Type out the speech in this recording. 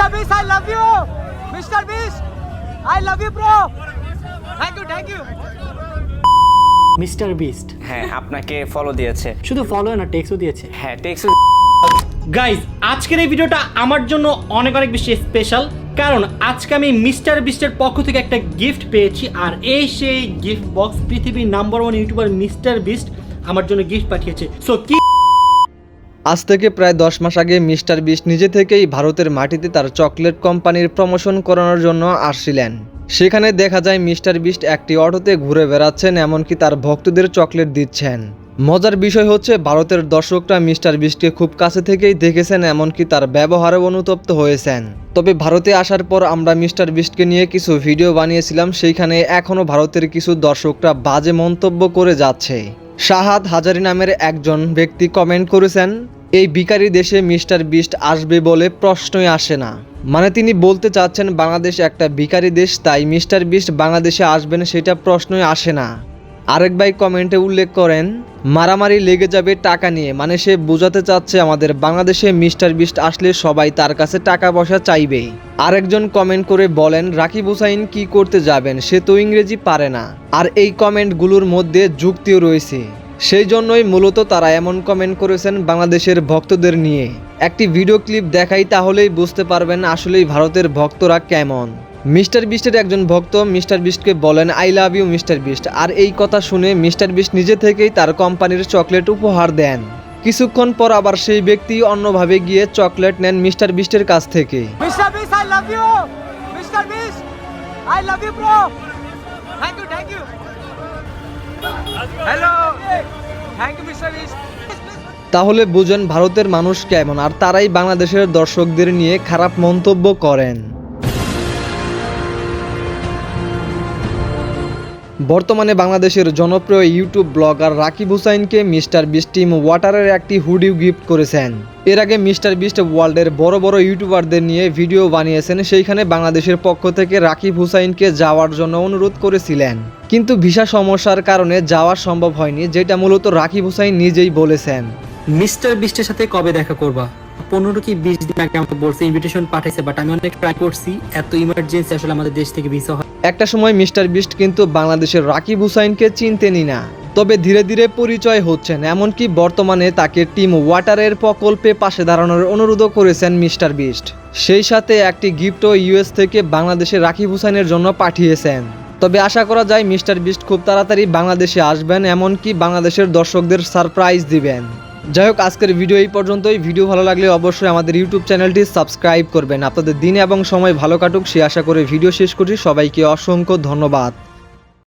Mr. Beast, I love you. Mr. Beast, I love you, bro. Thank you, thank you. Mister Beast হ্যাঁ আপনাকে follow দিয়েছে শুধু follow না টেক্সও দিয়েছে হ্যাঁ টেক্স গাইজ আজকের এই ভিডিওটা আমার জন্য অনেক অনেক বেশি স্পেশাল কারণ আজকে আমি মিস্টার বিস্টের পক্ষ থেকে একটা গিফট পেয়েছি আর এই সেই গিফট বক্স পৃথিবীর number one YouTuber mister Beast আমার জন্য গিফট পাঠিয়েছে সো কি আজ থেকে প্রায় দশ মাস আগে মিস্টার বিস্ট নিজে থেকেই ভারতের মাটিতে তার চকলেট কোম্পানির প্রমোশন করানোর জন্য আসছিলেন। সেখানে দেখা যায় মিস্টার বিস্ট একটি অটোতে ঘুরে বেড়াচ্ছেন, এমনকি তার ভক্তদের চকলেট দিচ্ছেন। মজার বিষয় হচ্ছে, ভারতের দর্শকরা মিস্টার বিস্টকে খুব কাছে থেকেই দেখেছেন, এমনকি তার ব্যবহারে অনুতপ্ত হয়েছেন। তবে ভারতে আসার পর আমরা মিস্টার বিস্টকে নিয়ে কিছু ভিডিও বানিয়েছিলাম, সেইখানে এখনও ভারতের কিছু দর্শকরা বাজে মন্তব্য করে যাচ্ছে। শাহাদ হাজারি নামের একজন ব্যক্তি কমেন্ট করেছেন, এই বিকারি দেশে মিস্টার বিস্ট আসবে বলে প্রশ্নই আসে না। মানে তিনি বলতে চাচ্ছেন, বাংলাদেশ একটা বিকারি দেশ, তাই মিস্টার বিস্ট বাংলাদেশে আসবেন সেটা প্রশ্নই আসে না। আরেক ভাই কমেন্টে উল্লেখ করেন, মারামারি লেগে যাবে টাকা নিয়ে। মানে সে বোঝাতে চাচ্ছে আমাদের বাংলাদেশে মিস্টার বিস্ট আসলে সবাই তার কাছে টাকা পয়সা চাইবে আরেকজন কমেন্ট করে বলেন, রাকিব হুসাইন কি করতে যাবেন? সে তো ইংরেজি পারে না। আর এই কমেন্টগুলোর মধ্যে যুক্তিও রয়েছে। সেই জন্যই মূলত তারা এমন কমেন্ট করেছেন বাংলাদেশের ভক্তদের নিয়ে। একটি ভিডিও ক্লিপ দেখাই তাহলেই বুঝতে পারবেন আসলেই ভারতের ভক্তরা কেমন। মিস্টার বিস্টের একজন ভক্ত মিস্টার বিস্টকে বলেন I love you mister Beast. আর এই কথা শুনে মিস্টার বিস্ট নিজে থেকেই তার কোম্পানির চকলেট উপহার দেন। কিছুক্ষণ পর আবার সেই ব্যক্তি অন্যভাবে গিয়ে চকলেট নেন মিস্টার বিস্টের কাছ থেকে. তাহলে বুঝেন ভারতের মানুষ কেমন আর তারাই বাংলাদেশের দর্শকদের নিয়ে খারাপ মন্তব্য করেন। বর্তমানে বাংলাদেশের জনপ্রিয় ইউটিউব ব্লগার রাকিব হুসাইনকে মিস্টার বিস্টিম ওয়াটারের একটি হুডিও গিফট করেছেন। এর আগে মিস্টার বিস্ট ওয়ার্ল্ডের বড় বড় ইউটিউবারদের নিয়ে ভিডিও বানিয়েছেন, সেইখানে বাংলাদেশের পক্ষ থেকে রাকিব হুসাইনকে যাওয়ার জন্য অনুরোধ করেছিলেন। কিন্তু ভিসা সমস্যার কারণে যাওয়া সম্ভব হয়নি, যেটা মূলত রাকিব হুসাইন নিজেই বলেছেন। মিস্টার বিস্টের সাথে কবে দেখা করবা? পনেরো কি বিশ দিন আগে আমাকে বলছে ইনভিটেশন পাঠাইছে বাট আমি অনেক ট্রাই করছি, এত ইমার্জেন্সি আসলে আমাদের দেশ থেকে ভিসা হয়। একটা সময় মিস্টার বিস্ট কিন্তু বাংলাদেশের রাকিব হুসাইনকে চিনতেনই না তবে ধীরে ধীরে পরিচয় হচ্ছেন, এমনকি বর্তমানে তাকে টিম ওয়াটারের প্রকল্পে পাশে দাঁড়ানোর অনুরোধও করেছেন মিস্টার বিস্ট। সেই সাথে একটি গিফটও ইউএস থেকে বাংলাদেশের রাকিব হুসাইনের জন্য পাঠিয়েছেন। তবে আশা করা যায় মিস্টার বিস্ট খুব তাড়াতাড়ি বাংলাদেশে আসবেন, এমনকি বাংলাদেশের দর্শকদের সারপ্রাইজ দিবেন। যাই হোক, আজকের ভিডিও এই পর্যন্তই। ভিডিও ভালো লাগলে অবশ্যই আমাদের ইউটিউব চ্যানেলটি সাবস্ক্রাইব করবেন। আপনাদের দিন এবং সময় ভালো কাটুক, সে আশা করে ভিডিও শেষ করি সবাইকে অসংখ্য ধন্যবাদ।